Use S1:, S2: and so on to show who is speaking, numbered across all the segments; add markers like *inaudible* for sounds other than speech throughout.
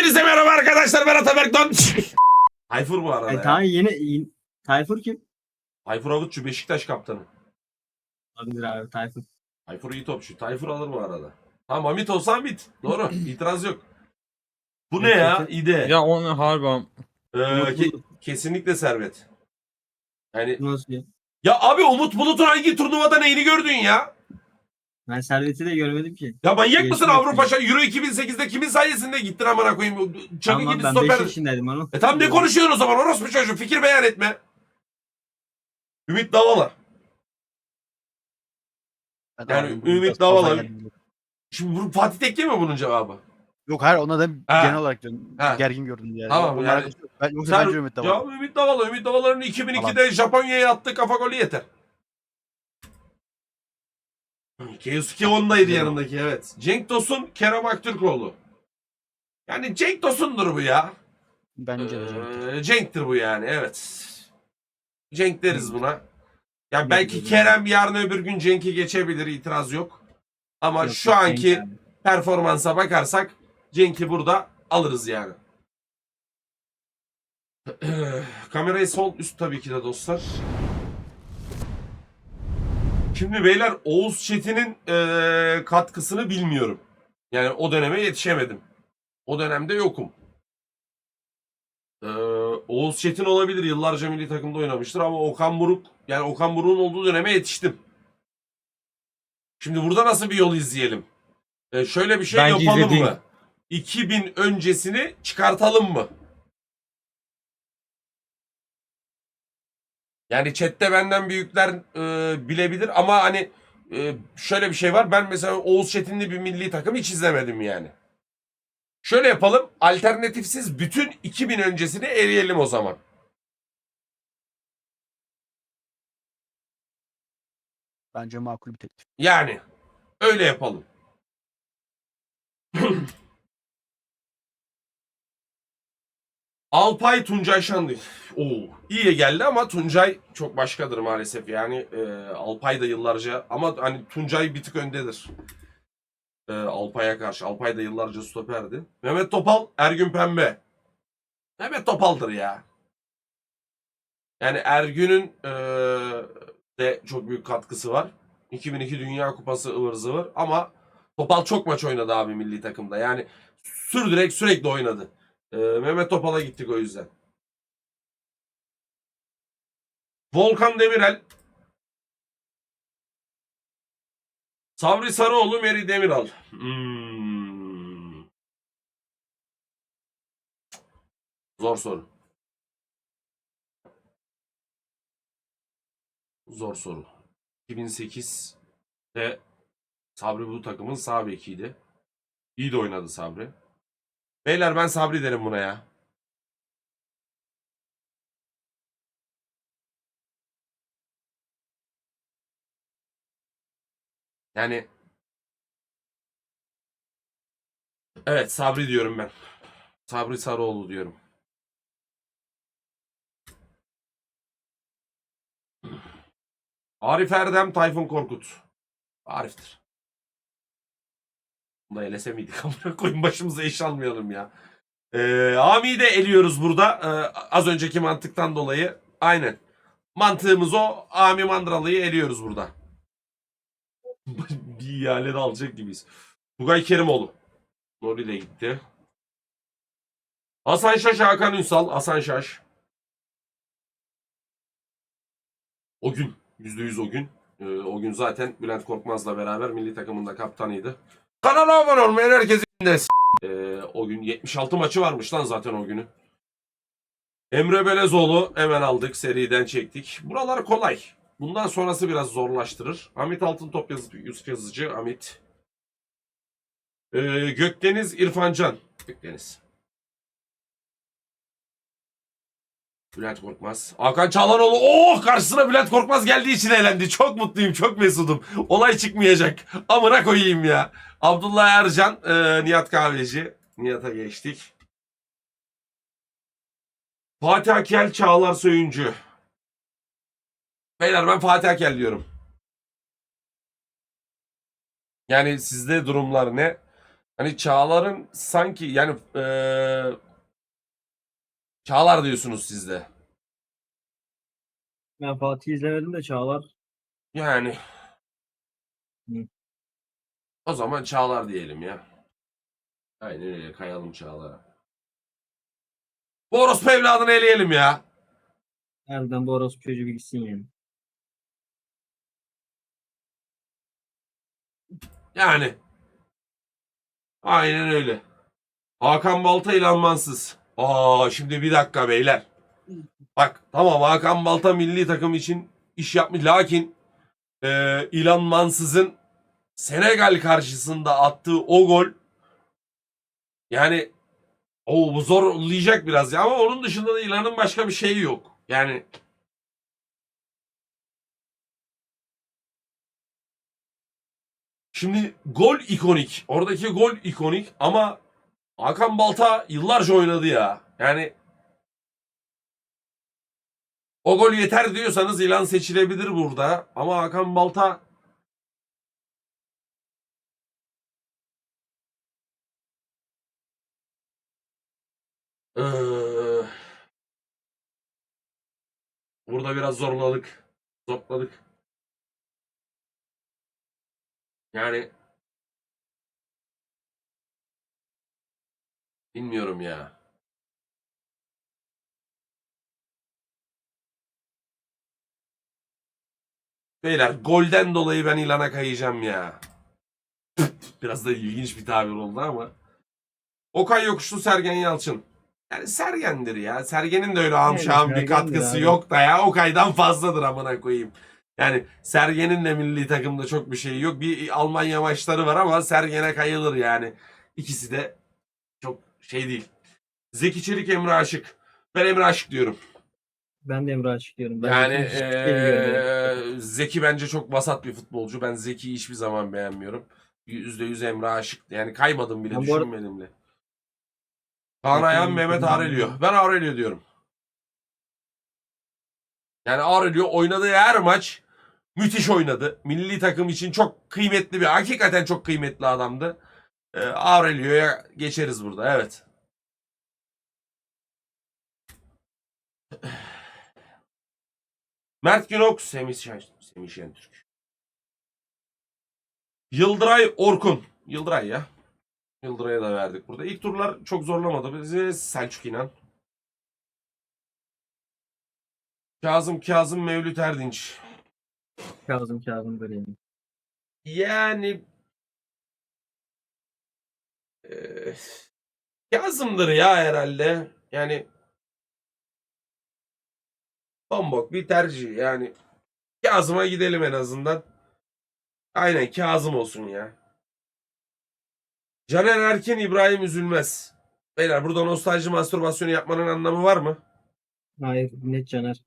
S1: Hepinize merhaba arkadaşlar ben Ataberk Don. *laughs* Tayfur bu arada
S2: E,
S1: ya.
S2: tamam yeni yeni- Tayfur kim?
S1: Tayfur Avutçu Beşiktaş kaptanı.
S2: Olabilir abi Tayfur.
S1: Tayfur iyi topçu. Tayfur alır bu arada. Tamam Hamit olsa Hamit. Doğru. *laughs* İtiraz yok. Bu ne ya? İde.
S3: Ya onu harbi
S1: Ee, ke- kesinlikle servet. Yani
S2: Nasıl ya?
S1: ya abi Umut Bulut'un hangi turnuvada neyini gördün ya?
S2: Ben serveti de görmedim ki.
S1: Ya manyak mısın Avrupa Şa- Euro 2008'de kimin sayesinde gittin amına koyayım? Çakı
S2: Tamam
S1: gibi
S2: ben 5
S1: stoper.
S2: yaşındaydım onu.
S1: E tamam ne konuşuyorsun o zaman? Orospu çocuğu fikir beyan etme. Ümit Davala. Yani Ümit Davala. Şimdi bu Fatih Tekke mi bunun cevabı?
S4: Yok hayır ona da
S1: Ha.
S4: genel olarak diyorum.
S1: Ha.
S4: Gergin gördüm yani.
S1: Tamam, yani-
S4: alakası yok. Ben, yoksa
S1: Sen,
S4: bence Ümit Davala.
S1: ya Ümit Davala. Ümit Davala'nın 2002'de Japonya'ya attığı kafa golü yeter. Keisuke ondaydı yanındaki evet. Cenk Tosun, Kerem Aktürkoğlu. Yani Cenk Tosun'dur bu ya.
S4: Bence de. Cenk.
S1: Ee, Cenk'tir bu yani evet. Cenk deriz buna. Ya
S2: Yok,
S1: belki. Kerem yarın öbür gün Cenk'i geçebilir itiraz yok. Ama
S2: Yok,
S1: şu
S2: yok,
S1: anki
S2: Cenk abi.
S1: performansa bakarsak Cenk'i burada alırız yani. *clears throat* Kamerayı sol üst tabii ki de dostlar. Şimdi beyler Oğuz Çetin'in eee, katkısını bilmiyorum. Yani o döneme yetişemedim. O dönemde yokum. Eee, Oğuz Çetin olabilir. Yıllarca milli takımda oynamıştır ama Okan Buruk yani Okan Buruk'un olduğu döneme yetiştim. Şimdi burada nasıl bir yol izleyelim? Ee, şöyle bir şey
S3: Bence
S1: yapalım
S3: izlediğin-
S1: mı? 2000 öncesini çıkartalım mı? Yani chatte benden büyükler e, bilebilir ama hani e, şöyle bir şey var. Ben mesela Oğuz Çetinli bir milli takım hiç izlemedim yani. Şöyle yapalım. Alternatifsiz bütün 2000 öncesini eleyelim o zaman.
S4: Bence makul bir teklif.
S1: Yani öyle yapalım. *clears throat* Alpay Tuncay Şanlı. Oo, iyiye geldi ama Tuncay çok başkadır maalesef. Yani e, Alpay da yıllarca ama hani Tuncay bir tık öndedir. E, Alpay'a karşı. Alpay da yıllarca stoperdi. Mehmet Topal, Ergün Pembe. Mehmet Topal'dır ya. Yani Ergün'ün e, de çok büyük katkısı var. 2002 Dünya Kupası ıvır zıvır ama Topal çok maç oynadı abi milli takımda. Yani sürdürek sürekli oynadı. Ee, Mehmet Topal'a gittik o yüzden. Volkan Demirel. Sabri Sarıoğlu, Meri Demiral. Hmm. Zor soru. Zor soru. 2008'de Sabri bu takımın sağ bekiydi. İyi de oynadı Sabri. Beyler ben Sabri derim buna ya. Yani Evet Sabri diyorum ben. Sabri Sarıoğlu diyorum. Arif Erdem, Tayfun Korkut. Arif'tir. Bunu da elese miydik? *laughs* Amına koyun başımıza iş almayalım ya. Ee, Ami'yi de eliyoruz burada. Ee, az önceki mantıktan dolayı. Aynen. Mantığımız o. Ami Mandralı'yı eliyoruz burada. *laughs* Bir ihale de alacak gibiyiz. Tugay Kerimoğlu. Nuri de gitti. Hasan Şaş, Hakan Ünsal. Hasan Şaş. O gün. %100 o gün. Ee, o gün zaten Bülent Korkmaz'la beraber milli takımında kaptanıydı. Kanala abone olmayan herkesi de Ee, o gün 76 maçı varmış lan zaten o günü. Emre Belezoğlu hemen aldık. Seriden çektik. Buralar kolay. Bundan sonrası biraz zorlaştırır. Amit Altıntop yazı, Yusuf Yazıcı. Amit. Ee, Gökdeniz İrfancan. Gökdeniz. Bülent Korkmaz. Hakan Çağlanoğlu. Oh karşısına Bülent Korkmaz geldiği için eğlendi. Çok mutluyum. Çok mesudum. Olay çıkmayacak. Amına koyayım ya. Abdullah Ercan. e, Nihat Kahveci. Nihat'a geçtik. Fatih Akel Çağlar Söyüncü. Beyler ben Fatih Akel diyorum. Yani sizde durumlar ne? Hani Çağlar'ın sanki yani eee Çağlar diyorsunuz siz de.
S2: Ben Fatih izlemedim de Çağlar.
S1: Yani
S2: Hı.
S1: o zaman Çağlar diyelim ya. Aynen öyle kayalım Çağlar'a. Bu orospu evladını eleyelim ya.
S2: Nereden bu orospu çocuğu bir gitsin yani.
S1: Yani. Aynen öyle. Hakan Balta ilanmansız. Aa şimdi bir dakika beyler. Bak tamam Hakan Balta milli takım için iş yapmış. Lakin e, İlan Mansız'ın Senegal karşısında attığı o gol yani o bu zorlayacak biraz ya ama onun dışında da İlan'ın başka bir şeyi yok. Yani Şimdi gol ikonik. Oradaki gol ikonik ama Hakan Balta yıllarca oynadı ya. Yani o gol yeter diyorsanız ilan seçilebilir burada. Ama Hakan Balta Ee, burada biraz zorladık. Zorladık. Yani bilmiyorum ya. Beyler golden dolayı ben ilana kayacağım ya. Biraz da ilginç bir tabir oldu ama. Okay Yokuşlu Sergen Yalçın. Yani Sergen'dir ya. Sergen'in de öyle amşam bir katkısı
S2: abi.
S1: yok da ya. Okay'dan fazladır amına koyayım. Yani Sergen'in de milli takımda çok bir şey yok. Bir Almanya maçları var ama Sergen'e kayılır yani. İkisi de şey değil. Zeki Çelik Emre Aşık. Ben Emre Aşık diyorum.
S2: Ben de Emre Aşık diyorum. Ben
S1: Yani
S2: de
S1: eee, Zeki bence çok vasat bir futbolcu. Ben Zeki'yi hiçbir zaman beğenmiyorum. %100 Emre Aşık. Yani kaymadım bile
S2: Ben
S1: düşünmedim bile. Kaan Ayhan Mehmet Aurelio. Ben Aurelio diyorum. Yani Aurelio oynadığı her maç müthiş oynadı. Milli takım için çok kıymetli bir, hakikaten çok kıymetli adamdı. Ee, Aurelio'ya geçeriz burada. Evet. *sighs* Mert Günok, Semih, Şen, Semih Şentürk. Yıldıray Orkun. Yıldıray ya. Yıldıray'a da verdik burada. İlk turlar çok zorlamadı bizi. Selçuk İnan. Kazım Kazım Mevlüt Erdinç.
S2: Kazım Kazım böyle yani.
S1: Eee Kazım'dır ya herhalde. Yani bombok bir tercih yani. Kazım'a gidelim en azından. Aynen Kazım olsun ya. Caner Erkin İbrahim Üzülmez. Beyler burada nostalji mastürbasyonu yapmanın anlamı var mı?
S2: Hayır net Caner.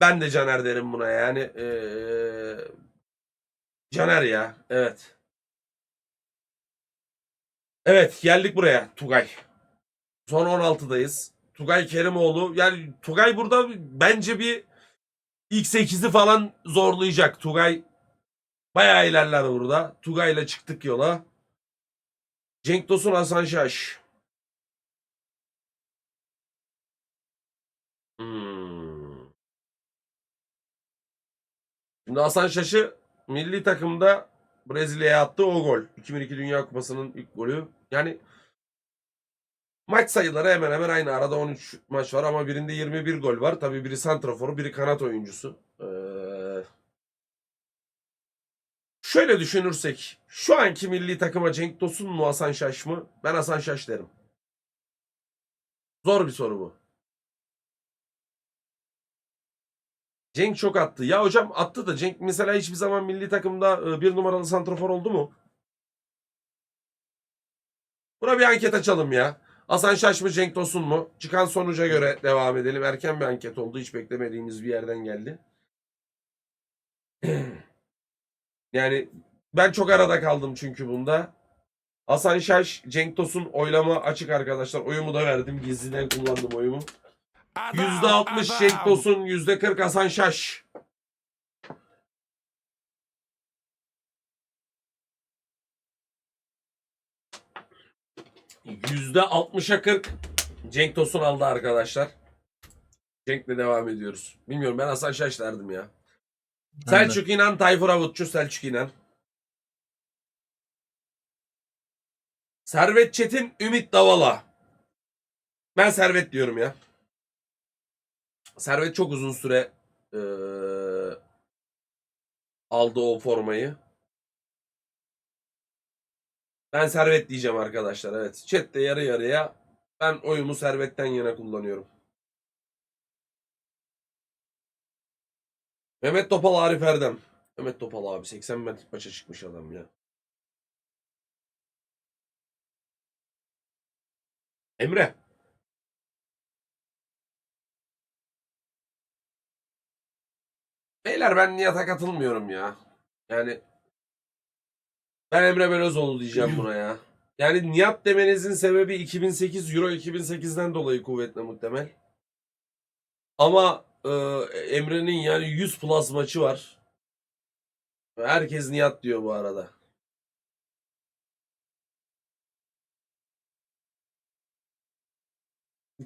S1: Ben de Caner derim buna yani. Eee Caner ya. Evet. Evet geldik buraya Tugay. Son 16'dayız. Tugay Kerimoğlu. Yani Tugay burada bence bir ilk 8'i falan zorlayacak. Tugay bayağı ilerler burada. Tugay'la çıktık yola. Cenk Tosun Hasan Şaş. Hmm. Şimdi Hasan Şaş'ı milli takımda Brezilya'ya attığı o gol. 2002 Dünya Kupası'nın ilk golü. Yani maç sayıları hemen hemen aynı. Arada 13 maç var ama birinde 21 gol var. Tabii biri santraforu, biri kanat oyuncusu. Ee, şöyle düşünürsek şu anki milli takıma Cenk Tosun mu Hasan Şaş mı? Ben Hasan Şaş derim. Zor bir soru bu. Cenk çok attı. Ya hocam attı da Cenk mesela hiçbir zaman milli takımda e, bir numaralı santrafor oldu mu? Buna bir anket açalım ya. Hasan Şaş mı Cenk Tosun mu? Çıkan sonuca göre devam edelim. Erken bir anket oldu. Hiç beklemediğimiz bir yerden geldi. *clears throat* yani ben çok arada kaldım çünkü bunda. Hasan Şaş, Cenk Tosun oylama açık arkadaşlar. Oyumu da verdim. Gizliden kullandım oyumu. %60 Cenk Tosun, %40 Hasan Şaş. %60'a 40 Cenk Tosun aldı arkadaşlar. Cenk'le devam ediyoruz. Bilmiyorum ben Hasan Şaş derdim ya. Selçuk İnan, Tayfur Avutçu, Selçuk İnan. Servet Çetin, Ümit Davala. Ben Servet diyorum ya. Servet çok uzun süre eee, aldı o formayı. Ben Servet diyeceğim arkadaşlar. Evet. Chat'te yarı yarıya ben oyumu Servet'ten yana kullanıyorum. Mehmet Topal Arif Erdem. Mehmet Topal abi 80 metre maça çıkmış adam ya. Emre. Beyler ben Nihat'a katılmıyorum ya. Yani ben Emre Belözoğlu diyeceğim buna ya. Yani Nihat demenizin sebebi 2008 Euro 2008'den dolayı kuvvetle muhtemel. Ama e, Emre'nin yani 100 plus maçı var. Herkes Nihat diyor bu arada.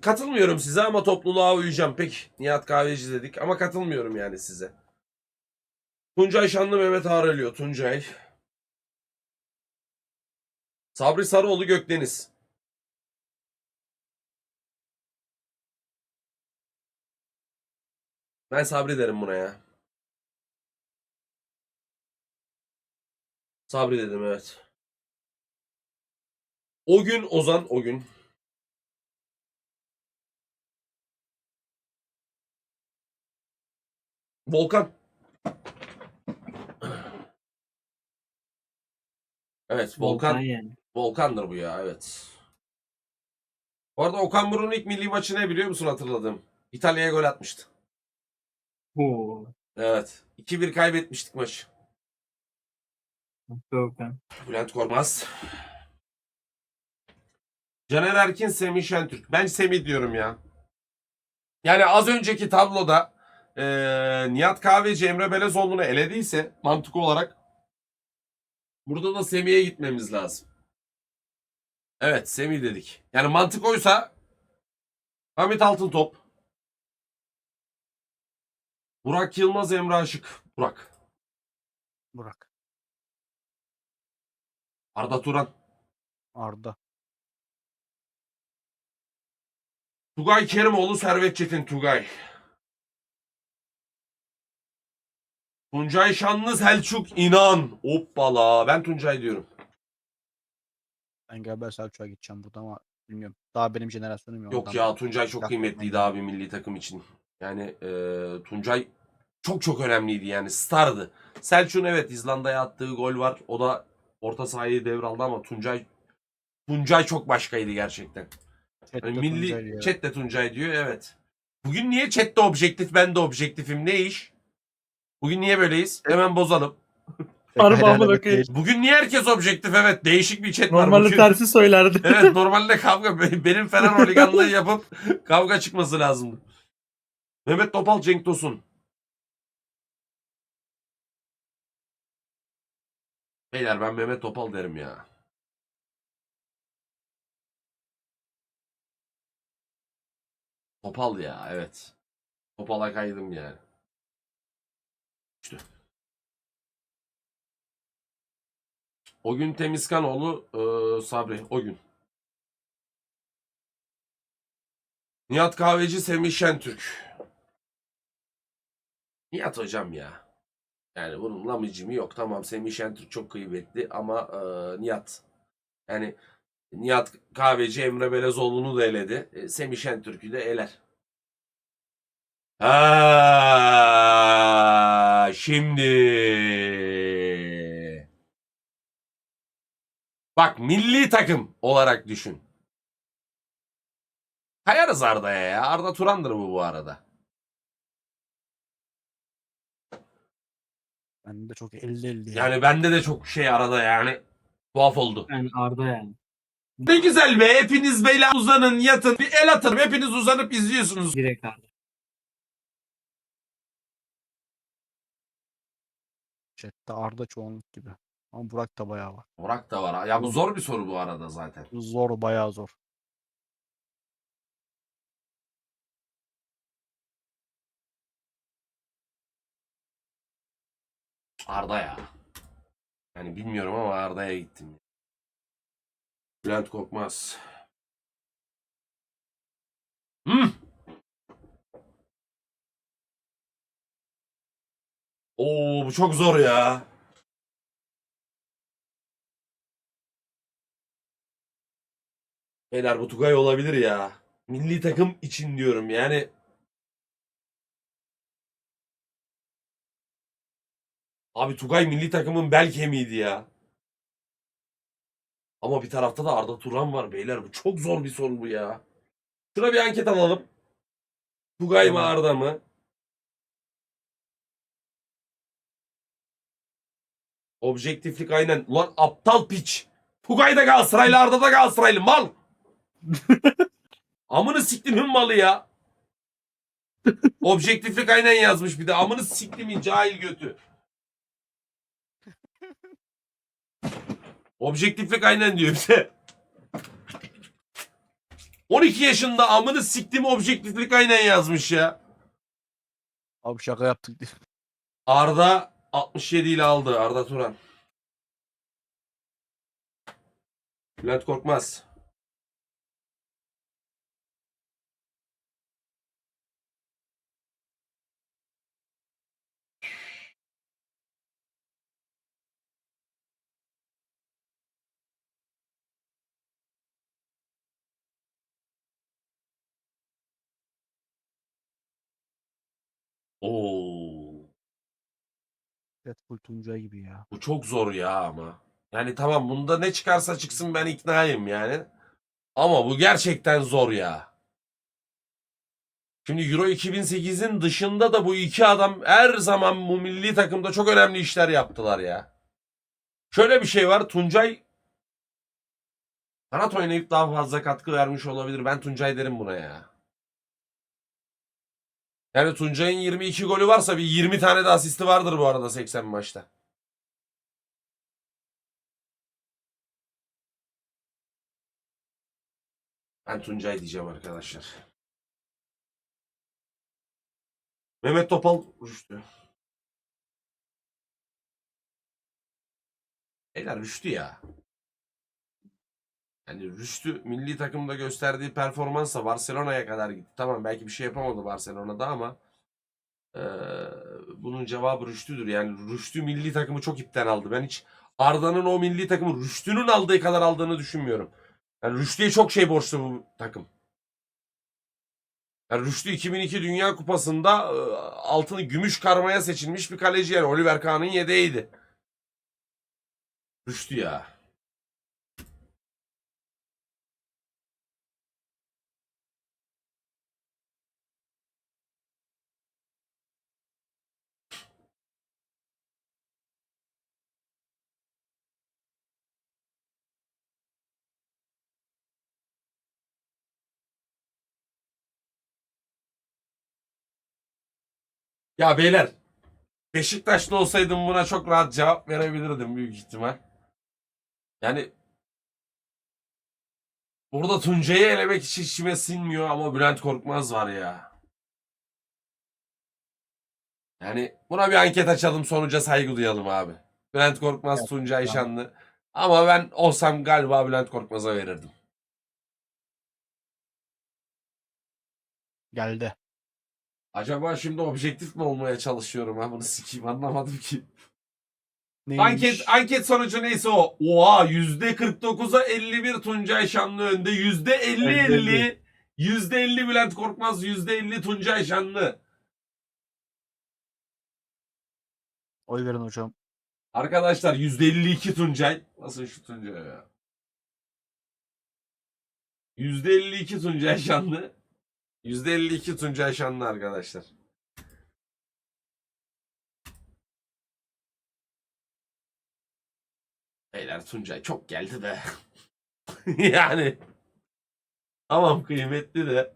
S1: Katılmıyorum size ama topluluğa uyacağım. Peki Nihat Kahveci dedik ama katılmıyorum yani size. Tuncay Şanlı Mehmet Ağrelio. Tuncay. Sabri Sarıoğlu Gökdeniz. Ben Sabri derim buna ya. Sabri dedim evet. O gün Ozan o gün. Volkan. Evet Volkan.
S2: Volkan yani.
S1: Volkan'dır bu ya evet. Bu arada Okan Buruk'un ilk milli maçı ne biliyor musun hatırladım. İtalya'ya gol atmıştı.
S2: Oo.
S1: Evet. 2-1 kaybetmiştik maçı.
S2: Volkan.
S1: Bülent Korkmaz. Caner Erkin, Semih Şentürk. Ben Semih diyorum ya. Yani az önceki tabloda eee Nihat Kahveci Emre Belezoğlu'nu elediyse mantık olarak burada da Semih'e gitmemiz lazım. Evet Semih dedik. Yani mantık oysa Hamit Altıntop Burak Yılmaz Emre Aşık. Burak.
S4: Burak.
S1: Arda Turan.
S4: Arda.
S1: Tugay Kerimoğlu, Servet Çetin Tugay. Tuncay Şanlı, Selçuk İnan. Hoppala. Ben Tuncay diyorum.
S4: Ben galiba Selçuk'a gideceğim burada ama bilmiyorum. Daha benim jenerasyonum yok.
S1: Yok ya Tuncay çok kıymetliydi abi milli takım için. Yani e, Tuncay çok çok önemliydi yani stardı. Selçuk'un evet İzlanda'ya attığı gol var. O da orta sahayı devraldı ama Tuncay Tuncay çok başkaydı gerçekten.
S4: Chat'te
S1: Yani
S4: Tuncay
S1: milli
S4: diyor.
S1: chat de Tuncay diyor evet. Bugün niye chatte objektif ben de objektifim ne iş? Bugün niye böyleyiz? Hemen bozalım. *laughs*
S3: Koyayım.
S4: değil.
S1: Bugün niye herkes objektif evet değişik bir chat var
S3: Normalde
S1: bugün.
S3: tersi söylerdi. *laughs*
S1: Evet normalde kavga benim Fener holiganlığı yapıp kavga çıkması lazımdı. Mehmet Topal Cenk Tosun. Beyler ben Mehmet Topal derim ya. Topal ya evet. Topal'a kaydım yani. İşte. O gün Temizkanoğlu eee Sabri. O gün. Nihat Kahveci Semih Şentürk. Nihat hocam ya. Yani bunun lamıcımı yok. Tamam Semih Şentürk çok kıymetli ama eee, Nihat. Yani Nihat Kahveci Emre Belezoğlu'nu da eledi. E, Semih Şentürk'ü de eler. Ha, şimdi. Bak milli takım olarak düşün. Kayarız Arda'ya ya. Arda Turan'dır bu bu arada.
S4: Ben de çok 50-50.
S1: Yani bende de çok şey arada yani. Tuhaf oldu.
S2: Ben Arda yani.
S1: Ne güzel be. Hepiniz beyler uzanın yatın. Bir el atın. Hepiniz uzanıp izliyorsunuz.
S2: Direkt Arda.
S4: Chat'te Arda çoğunluk gibi. Ama Burak da bayağı var.
S1: Burak da var. Ya bu zor bir soru bu arada zaten.
S4: Zor bayağı zor.
S1: Arda ya. Yani bilmiyorum ama Arda'ya gittim. Bülent Korkmaz. Hmm. Oo bu çok zor ya. Beyler bu Tugay olabilir ya. Milli takım için diyorum yani. Abi Tugay milli takımın bel kemiğiydi ya. Ama bir tarafta da Arda Turan var beyler. Bu çok zor bir soru bu ya. Şuna bir anket alalım. Tugay mı. Arda mı? Objektiflik aynen. Ulan aptal piç. Tugay da Galatasaraylı Arda da Galatasaraylı mal. *laughs* Amını siktimin malı ya. Objektiflik aynen yazmış bir de. Amını siktimin cahil götü. Objektiflik aynen diyor bize. 12 yaşında amını siktim objektiflik aynen yazmış ya.
S4: Abi şaka yaptık diye.
S1: Arda 67 ile aldı Arda Turan. Bülent Korkmaz. Oo.
S4: Red Bull Tuncay gibi ya.
S1: Bu çok zor ya ama. Yani tamam bunda ne çıkarsa çıksın ben iknayım yani. Ama bu gerçekten zor ya. Şimdi Euro 2008'in dışında da bu iki adam her zaman bu milli takımda çok önemli işler yaptılar ya. Şöyle bir şey var. Tuncay kanat oynayıp daha fazla katkı vermiş olabilir. Ben Tuncay derim buna ya. Yani Tuncay'ın 22 golü varsa bir 20 tane de asisti vardır bu arada 80 maçta. Ben Tuncay diyeceğim arkadaşlar. Mehmet Topal Rüştü. Beyler Rüştü ya. Yani Rüştü milli takımda gösterdiği performansla Barcelona'ya kadar gitti. Tamam belki bir şey yapamadı Barcelona'da ama eee, bunun cevabı Rüştü'dür. Yani Rüştü milli takımı çok ipten aldı. Ben hiç Arda'nın o milli takımı Rüştü'nün aldığı kadar aldığını düşünmüyorum. Yani Rüştü'ye çok şey borçlu bu takım. Yani Rüştü 2002 Dünya Kupası'nda e, altını gümüş karmaya seçilmiş bir kaleci yani. Oliver Kahn'ın yedeğiydi. Rüştü ya. Ya beyler Beşiktaşlı olsaydım buna çok rahat cevap verebilirdim büyük ihtimal. Yani burada Tuncay'ı elemek hiç içime sinmiyor ama Bülent Korkmaz var ya. Yani buna bir anket açalım sonuca saygı duyalım abi. Bülent Korkmaz,
S4: Evet,
S1: Tuncay
S4: tamam.
S1: Şanlı. Ama ben olsam galiba Bülent Korkmaz'a verirdim.
S4: Geldi.
S1: Acaba şimdi objektif mi olmaya çalışıyorum ha bunu sikeyim anlamadım ki.
S4: Neymiş?
S1: Anket anket sonucu neyse o. Oha %49'a 51 Tuncay Şanlı önde. %50 50. %50 Bülent Korkmaz, %50 Tuncay Şanlı.
S4: Oy verin hocam.
S1: Arkadaşlar %52 Tuncay. Nasıl şu Tuncay ya? %52 Tuncay Şanlı. %52 Tuncay Şanlı arkadaşlar. Beyler Tuncay çok geldi be. *laughs* yani. Tamam kıymetli de.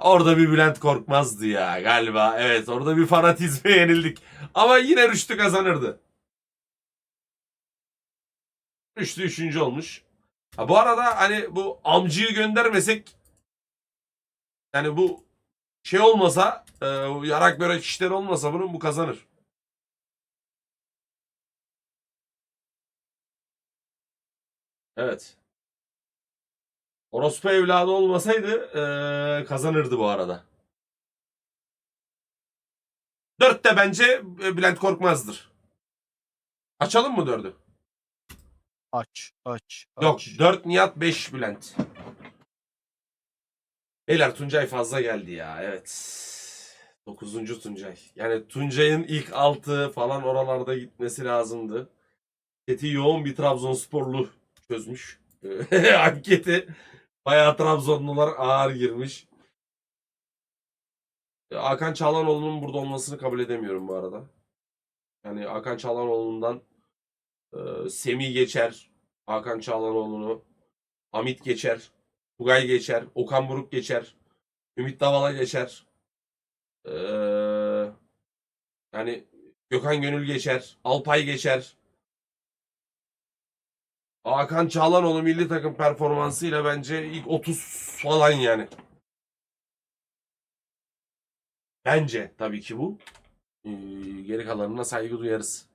S1: Orada bir Bülent Korkmaz'dı ya galiba. Evet orada bir fanatizme *laughs* yenildik. Ama yine Rüştü kazanırdı. Üçlü üçüncü olmuş. Ha, bu arada hani bu amcıyı göndermesek yani bu şey olmasa e, yarak börek işleri olmasa bunun bu kazanır. Evet. Orospu evladı olmasaydı e, kazanırdı bu arada. Dört de bence e, Bülent Korkmaz'dır. Açalım mı dördü?
S4: Aç, aç,
S1: Yok
S4: aç.
S1: 4 Nihat 5 Bülent. Beyler Tuncay fazla geldi ya evet. 9. Tuncay. Yani Tuncay'ın ilk 6 falan oralarda gitmesi lazımdı. Chat'i yoğun bir Trabzonsporlu çözmüş. *laughs* Anketi. Bayağı Trabzonlular ağır girmiş. Hakan Çağlanoğlu'nun burada olmasını kabul edemiyorum bu arada. Yani Hakan Çağlanoğlu'ndan e, Semih geçer, Hakan Çağlanoğlu'nu, Hamit geçer, Tugay geçer, Okan Buruk geçer, Ümit Davala geçer. Ee, yani Gökhan Gönül geçer, Alpay geçer. Hakan Çağlanoğlu milli takım performansıyla bence ilk 30 falan yani. Bence tabii ki bu. Ee, geri kalanına saygı duyarız.